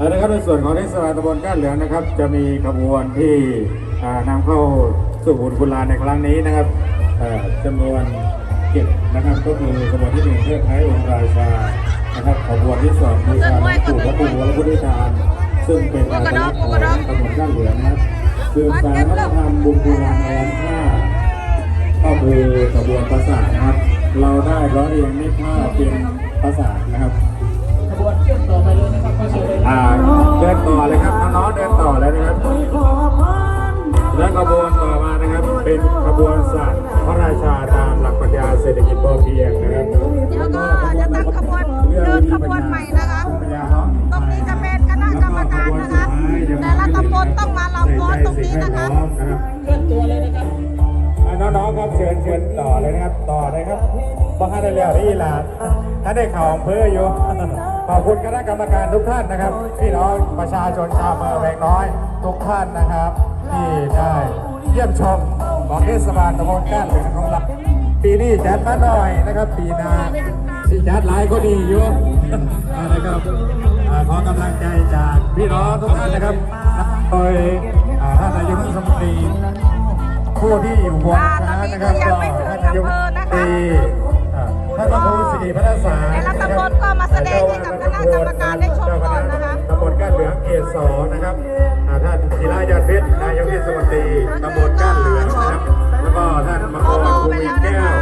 เอาละครับในส่วนของเทศบาลตำบลก้านเหลืองนะครับ จะมีขบวนที่อ่านำเข้าสู่บุญกุลาในครั้งนี้นะครับจำนวนเจ็ดนะครับ ก็คือขบวนที่หนึ่งเพื่อท้ายองค์ราชานะครับขบวนที่สองคือการปู่พระปู่วรพุทธทานซึ่งเป็นอัตลักษณ์ของตำบลก้านเหลืองนะครับคือสารวัฒนธรรมบุญกุลาในวันห้าก็คือขบวนประสาทนะครับ เราได้ร้อยเรียงนิดผ้าเป็นประสาทนะครับ อ่าเดินต่อเลยครับน้องๆเดินต่อแล้วนะครับ และขบวนต่อมานะครับ เป็นขบวนสัตว์พระราชาตามหลักปรัชญาเศรษฐกิจพอเพียงนะครับเดี๋ยวก็จะตั้งขบวนเดินขบวนใหม่นะคะ ตรงนี้จะเป็นคณะกรรมการนะคะ แต่ละตำบลต้องมาลำฟ้อนตรงนี้นะคะเคลื่อนตัวเลยนะครับอ่าน้องๆครับเชิญเชิญต่อเลยนะครับ ต่อเลยครับบ้านได้แล้วนี่ล่ะถ้าได้ข่าวอำเภออยู่ ขอบคุณคณะกรรมการทุกท่านนะครับ พี่น้องประชาชนชาวอำเภอแวงน้อยทุกท่านนะครับ ที่ได้เยี่ยมชมของเทศบาลตำบลก้านเหลืองของเราปีนี้จัดมาหน่อยนะครับ ปีหน้าสิจัดหลายก็ดีอยู่อ่านะครับอ่าขอกำลังใจจากพี่น้องทุกท่านนะครับ โดยอ่าท่านนายกเทศมนตรีผู้ที่อยู่บนคณะนะครับก็ท่านนายกตีท่านพระครู สิริพัฒนสารแต่ละตำบลก็มาแสดงให้กับคณะกรรมการได้ชมก่อนนะคะตำบลก้านเหลืองเกศสนะครับอ่าท่านธีรายอดเพชรนายกเทศมนตรีตำบลก้านเหลืองนะครับแล้วก็ท่านมโอโนโบภูไปมิแล้วแก้นะวคะ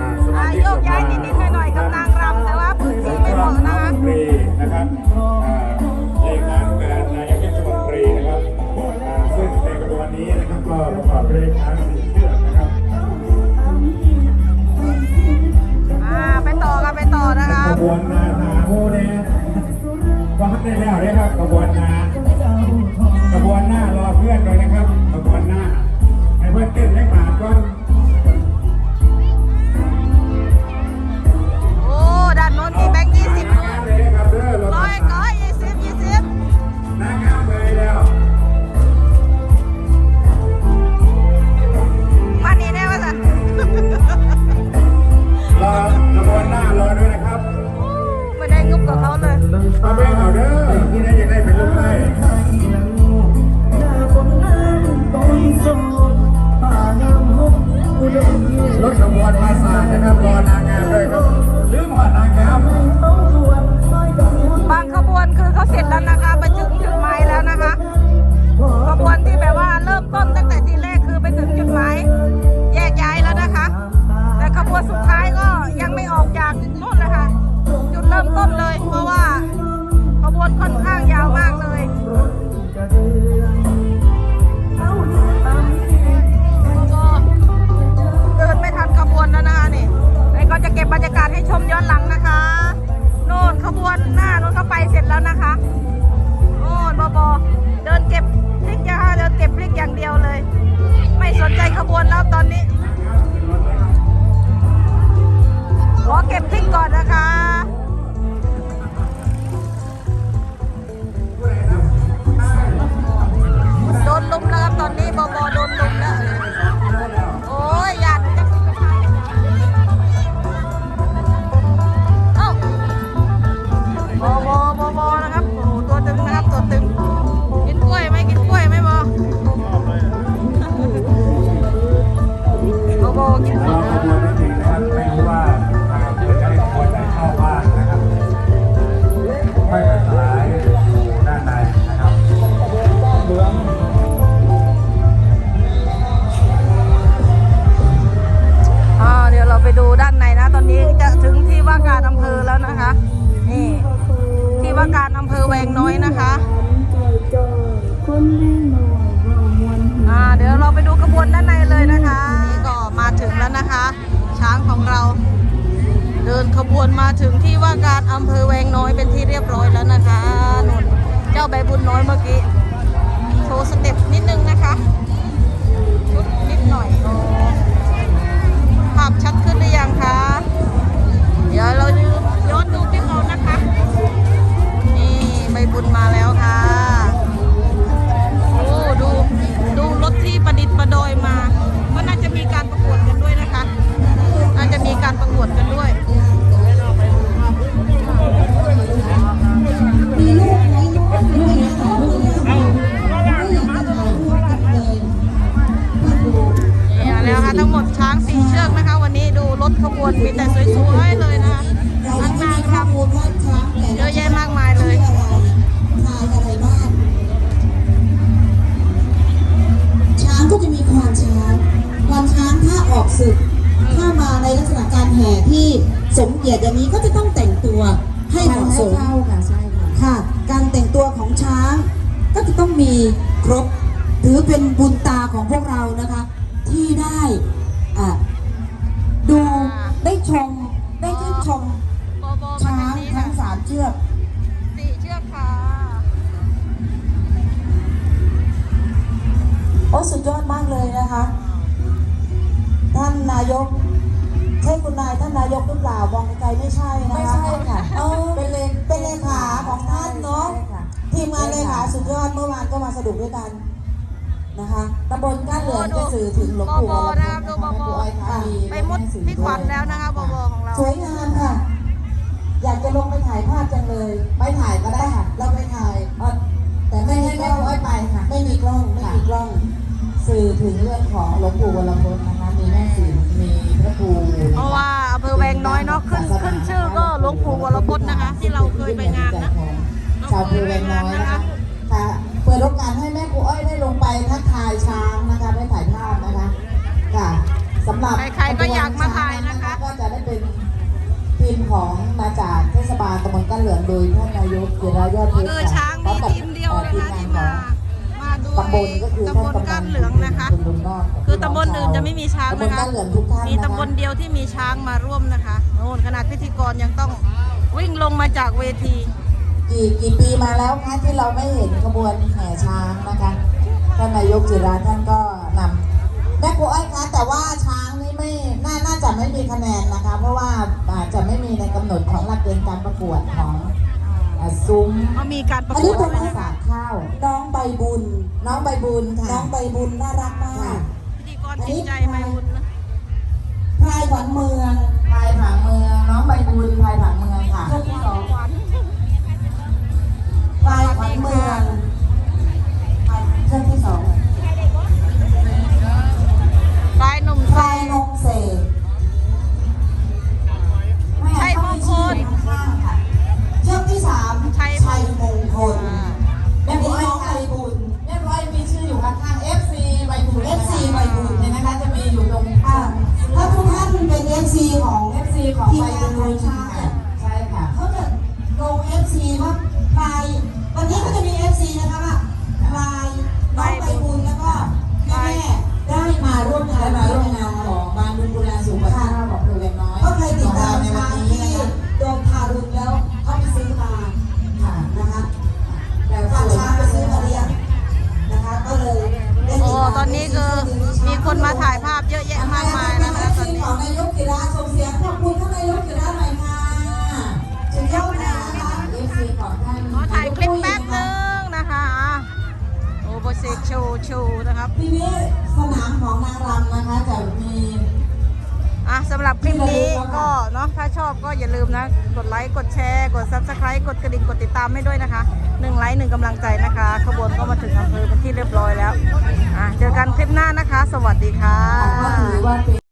อ่าสมาอ่าชิกโยสกย้าภายนิดๆหน่อยๆกับนางรำแต่ว่าพื้นที่ไม่เหมาะนะคะตรีนะครับอ่าเลขานุการนายกเทศมนตรีนะครับอ่าซึ่งในกระบวนนี้นะครับก็ประกอบด้วยทาง วนนาหาโมเดวังได้แล้วนะครับกระบวนนากระบวนหน้ารอเพื่อนเลยนะครับ นขบวนมาถึงที่ว่าการอำเภอแวงน้อยเป็นที่เรียบร้อยแล้วนะคะนุ่นเจ้าใบบุญน้อยเมื่อกี้โชว์สเต็ปนิดนึงนะคะชุดนิดหน่อยภาพชัดขึ้นหรือยังคะ เดี๋ยวเราย้อนดูคลิปเอานะคะ นี่ใบบุญมาแล้วค่ะ ทั้งหมดช้างสี่เชือกนะคะ วันนี้ดูรถขบวนมีแต่สวยๆเลยนะคะเราทั้งไม่นางมีข้อรำมูลว่าช้างแต่เยอะแยะมากมายเลยขายอะไรบ้างช้างก็จะมีควานช้างควานช้างถ้าออกศึกถ้ามาในลักษณะการแห่ที่สมเกียรติอย่างนี้ก็จะต้องแต่งตัวให้เหมาะสมค่ะ การแต่งตัวของช้างก็จะต้องมีครบถือเป็นบุญตาของพวกเรานะคะ ที่ได้อะดูได้ชมได้ชื่นชมโบโบมาช้าทางงนี้ทั้ค่ะงสามเชือกสี่เชือกค่ะ โอ้สุดยอดมากเลยนะคะ ท่านนายก ใช่คุณนายท่านนายกหรือเปล่ามองไกลๆไม่ใช่นะคะไม่ใช่ค่ะเออเป็นเลเป็นเลขาของท่านเนาะใช่ค่ะทีมงานเลขาสุดยอดเมื่อวานก็มาสนุกด้วยกัน นะคะตำบลก้านเหลืองจะสื่อถึงหลวงปู่โบโบนะครับดูโบโบค่ะไปมุดพี่ขวัญแล้วนะคะโบโบของเราสวยงามค่ะ อยากจะลงไปถ่ายภาพจังเลย ไปถ่ายก็ได้ค่ะ เราไปถ่ายเอ่อแต่ไม่ให้แม่ร้อยไปค่ะ ไม่มีกล้อง ไม่มีกล้อง สื่อถึงเรื่องของหลวงปู่วรพจน์นะคะ มีแม่สีมีพระครูเพราะว่าอำเภอแวงน้อยเนาะ ขึ้นขึ้นชื่อก็หลวงปู่วรพจน์นะคะ ที่เราเคยไปงานนะชาวอำเภอแวงน้อยนะคะค่ะเปิดโอกาสให้แม่ครูอ้อยได้ลงไปทักทายช้างนะคะได้ถ่ายภาพนะคะค่ะสำหรับใครๆก็อยากมาถ่ายนะคะ ก็จะได้เป็นทีมของมาจากเทศบาลตำบลก้านเหลืองโดยท่านนายกเกียรติยอดเพชรคือช้างมีทีมเดียวนะคะที่มามาดูตำบลก็คือตำบลก้านเหลืองนะคะตำบลนอกคือตำบลอื่นจะไม่มีช้างตำบลนะคะก้านเหลืองทุกท่านมีนะคะตำบลเดียวที่มีช้างมาร่วมนะคะโน่นขนาดพิธีกรยังต้องวิ่งลงมาจากเวที กี่กี่ปีมาแล้วคะที่เราไม่เห็นขบวนแห่ช้างนะคะท่านนายกจิราท่านก็นำแม่ครูอ้อยคะแต่ว่าช้างนี่ไม่น่าน่าจะไม่มีคะแนนนะคะ เพราะว่าอาจจะไม่มีในกำหนดของหลักเกณฑ์การประกวดของอ่าซุ้มก็มีการประอันกนี้วดเป็นด้วยภานะคะษาข้าว น้องใบบุญ น้องใบบุญค่ะน้องใบบุญน่ารักมากพิธีกรจิตใจไม่บุญนะพลายขวัญเมืองพลายผังเมือง น้องใบบุญพลายผังเมืองค่ะ ของใบบุญค่ใช่ค่ะเขาจะลง FC ว่าพลายวันนี้ก็จะมี FC นะคะว่าพลายน้องไปบุญแล้วก็แม่ได้มาร่วมงานมาร่วมงาน โอ้โบเซโชว์โชว์นะครับทีนี้สนามของนางรำนะคะจะมีอะสำหรับคลิปนี้ก็เนาะถ้าชอบก็อย่าลืมนะ กดไลค์ กดแชร์ กด subscribe กดกระดิ่ง กดติดตามให้ด้วยนะคะหนึ่งไลค์หนึ่งกำลังใจนะคะ ขบวนก็มาถึงอำเภอเป็นที่เรียบร้อยแล้ว อะเจอกันคลิปหน้านะคะ สวัสดีค่ะก็ถือว่าเป็น